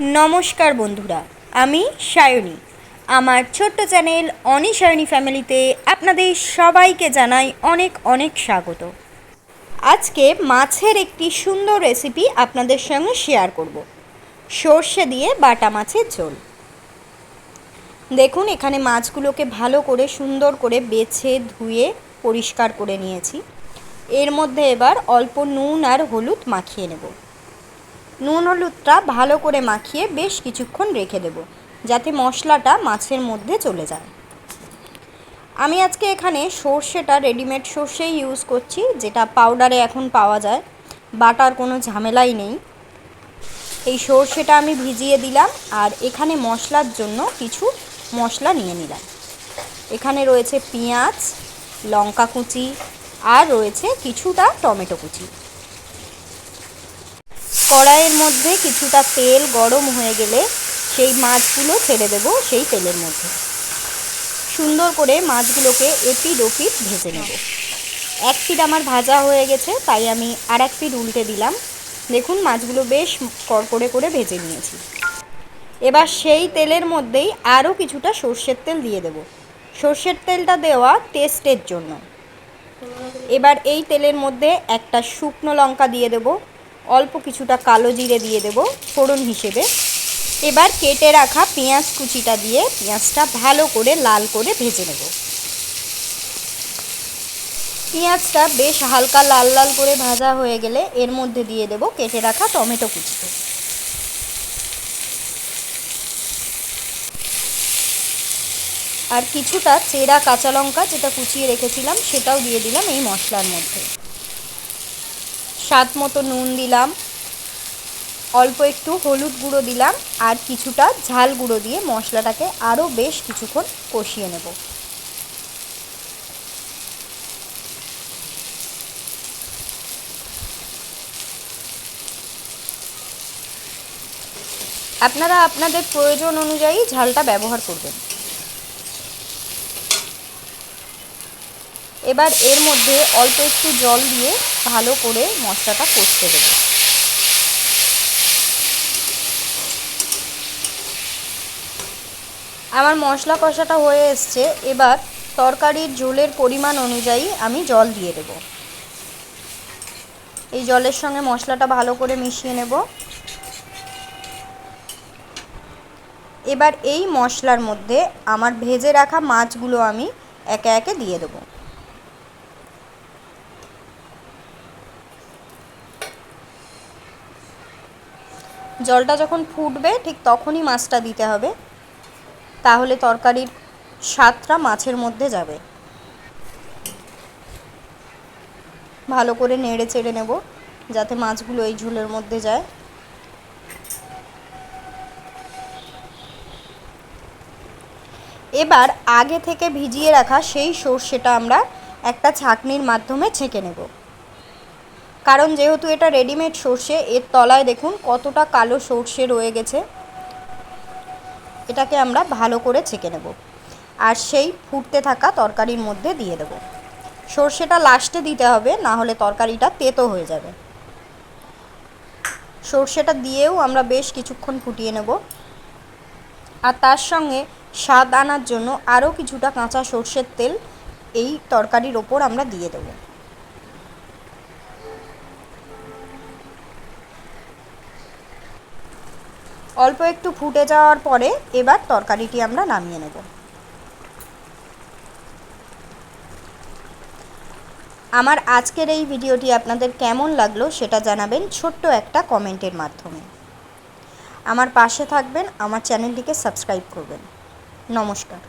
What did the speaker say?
নমস্কার বন্ধুরা, আমি সায়নী। আমার ছোট্ট চ্যানেল অনি সায়নী ফ্যামিলিতে আপনাদের সবাইকে জানাই অনেক অনেক স্বাগত। আজকে মাছের একটি সুন্দর রেসিপি আপনাদের সঙ্গে শেয়ার করব। সর্ষে দিয়ে বাটা মাছের ঝোল। দেখুন, এখানে মাছগুলোকে ভালো করে সুন্দর করে বেছে ধুয়ে পরিষ্কার করে নিয়েছি। এর মধ্যে এবার অল্প নুন আর হলুদ মাখিয়ে নেব। নুন হলুদটা ভালো করে মাখিয়ে বেশ কিছুক্ষণ রেখে দেব, যাতে মশলাটা মাছের মধ্যে চলে যায়। আমি আজকে এখানে সর্ষেটা রেডিমেড সর্ষেই ইউজ করছি, যেটা পাউডারে এখন পাওয়া যায়। বাটার কোনো ঝামেলাই নেই। এই সর্ষেটা আমি ভিজিয়ে দিলাম, আর এখানে মশলার জন্য কিছু মশলা নিয়ে নিলাম। এখানে রয়েছে পেঁয়াজ, লঙ্কা কুচি, আর রয়েছে কিছুটা টমেটো কুচি। কড়াইয়ের মধ্যে কিছুটা তেল গরম হয়ে গেলে সেই মাছগুলো ছেড়ে দেবো সেই তেলের মধ্যে। সুন্দর করে মাছগুলোকে এপিড ওপিড ভেজে নেব। এক পিঠ আমার ভাজা হয়ে গেছে, তাই আমি আর এক পিঠ উল্টে দিলাম। দেখুন, মাছগুলো বেশ কড়কড়ে করে ভেজে নিয়েছি। এবার সেই তেলের মধ্যেই আরও কিছুটা সর্ষের তেল দিয়ে দেব। সর্ষের তেলটা দেওয়া টেস্টের জন্য। এবার এই তেলের মধ্যে একটা শুকনো লঙ্কা দিয়ে দেবো। অল্প কিছুটা কালো জিরে দিয়ে দেব ফোড়ন হিসেবে। এবার কেটে রাখা পেঁয়াজ কুচিটা দিয়ে পেঁয়াজটা ভালো করে লাল করে ভেজে নেব। পেঁয়াজটা বেশ হালকা লাল লাল করে ভাজা হয়ে গেলে এর মধ্যে দিয়ে দেব কেটে রাখা টমেটো কুচিটা। আর কিছুটা চেরা কাঁচা লঙ্কা যেটা কুচিয়ে রেখেছিলাম সেটাও দিয়ে দিলাম এই মশলার মধ্যে। স্বাদ মতো নুন দিলাম। অল্প একটু হলুদ গুঁড়ো দিলাম আর কিছুটা ঝাল গুঁড়ো দিয়ে মশলাটাকে আরও বেশ কিছুক্ষণ কষিয়ে নেব। আপনারা আপনাদের প্রয়োজন অনুযায়ী ঝালটা ব্যবহার করবেন। এবার এর মধ্যে অল্প একটু জল দিয়ে ভালো করে মশলাটা কষতে দেবো। আমার মশলা কষাটা হয়ে এসছে, এবার তরকারির ঝোলের পরিমাণ অনুযায়ী আমি জল দিয়ে দেব। এই জলের সঙ্গে মশলাটা ভালো করে মিশিয়ে নেব। এবার এই মশলার মধ্যে আমার ভেজে রাখা মাছগুলো আমি একে একে দিয়ে দেবো। জলটা যখন ফুটবে ঠিক তখনই মাছটা দিতে হবে। তাহলে তরকারির স্বাদটা মাছের মধ্যে যাবে। ভালো করে নেড়ে চেড়ে নেব যাতে মাছগুলো এই ঝোলের মধ্যে যায়। এবার আগে থেকে ভিজিয়ে রাখা সেই সর্ষেটা আমরা একটা ছাঁকনির মাধ্যমে ছেঁকে নেব। কারণ যেহেতু এটা রেডিমেড সর্ষে, এর তলায় দেখুন কতটা কালো সর্ষে রয়ে গেছে। এটাকে আমরা ভালো করে ছেঁকে নেব। আর সেই ফুটতে থাকা তরকারির মধ্যে দিয়ে দেব। সর্ষেটা লাস্টে দিতে হবে না হলে তরকারিটা তেতো হয়ে যাবে। সর্ষেটা দিয়েও আমরা বেশ কিছুক্ষণ ফুটিয়ে নেব। আর তার সঙ্গে স্বাদ আনার জন্য আরও কিছুটা কাঁচা সর্ষের তেল এই তরকারির ওপর আমরা দিয়ে দেবো। অল্প একটু ফুটে যাওয়ার পরে এবার তরকারিটি আমরা নামিয়ে নেব। আমার আজকের এই ভিডিওটি আপনাদের কেমন লাগল সেটা জানাবেন ছোট্ট একটা কমেন্টের মাধ্যমে। আমার পাশে থাকবেন, আমার চ্যানেলটিকে সাবস্ক্রাইব করবেন। নমস্কার।